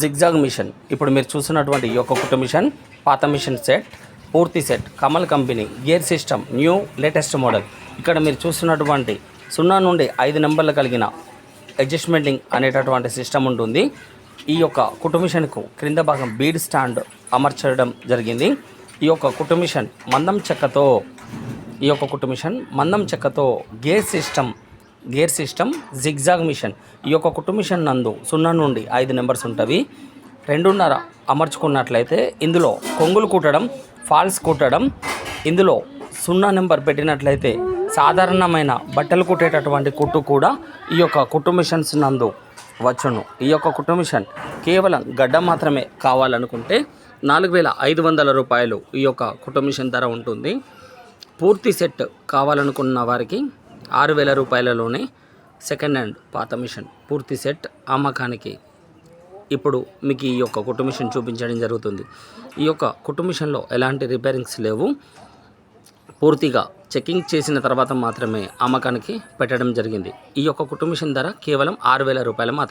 Zigzag machine. ఇప్పుడు మీరు చూస్తున్నటువంటి ఈ యొక్క కుట్టు మిషన్ పాత మిషన్ సెట్ పూర్తి set Kamal company gear system new latest model. ఇక్కడ మీరు చూస్తున్నటువంటి సున్నా నుండి ఐదు నెంబర్లు కలిగిన అడ్జస్ట్మెంటింగ్ అనేటటువంటి సిస్టమ్ ఉంటుంది. ఈ యొక్క కుటుంబిషన్కు క్రింద భాగం బీడ్ స్టాండ్ అమర్చడం జరిగింది. ఈ యొక్క కుటుంబిషన్ మందం చెక్కతో ఈ యొక్క కుటుంబిషన్ మందం చెక్కతో gear system gear system zigzag machine. ఈ యొక్క కుట్టు మిషన్ నందు సున్నా నుండి ఐదు నెంబర్స్ ఉంటవి. రెండున్నర అమర్చుకున్నట్లయితే ఇందులో కొంగులు కుట్టడం ఫాల్స్ కుట్టడం ఇందులో సున్నా నెంబర్ పెట్టినట్లయితే సాధారణమైన బట్టలు కుట్టేటటువంటి కుట్టు కూడా ఈ యొక్క కుట్టు మిషన్స్ నందు వచ్చును. ఈ యొక్క కుట్టు మిషన్ కేవలం గడ్డ మాత్రమే కావాలనుకుంటే నాలుగు వేల ఐదు వందల రూపాయలు ఈ యొక్క కుట్టు మిషన్ ధర ఉంటుంది. పూర్తి సెట్ కావాలనుకున్న వారికి ఆరు వేల రూపాయలలోనే సెకండ్ హ్యాండ్ పాత మిషన్ పూర్తి సెట్ అమ్మకానికి. ఇప్పుడు మీకు ఈ యొక్క కుట్టు మిషన్ చూపించడం జరుగుతుంది. ఈ యొక్క కుట్టు మిషన్లో ఎలాంటి రిపేరింగ్స్ లేవు. పూర్తిగా చెకింగ్ చేసిన తర్వాత మాత్రమే అమ్మకానికి పెట్టడం జరిగింది. ఈ యొక్క కుట్టు మిషన్ ధర కేవలం ఆరు వేల రూపాయలు మాత్రమే.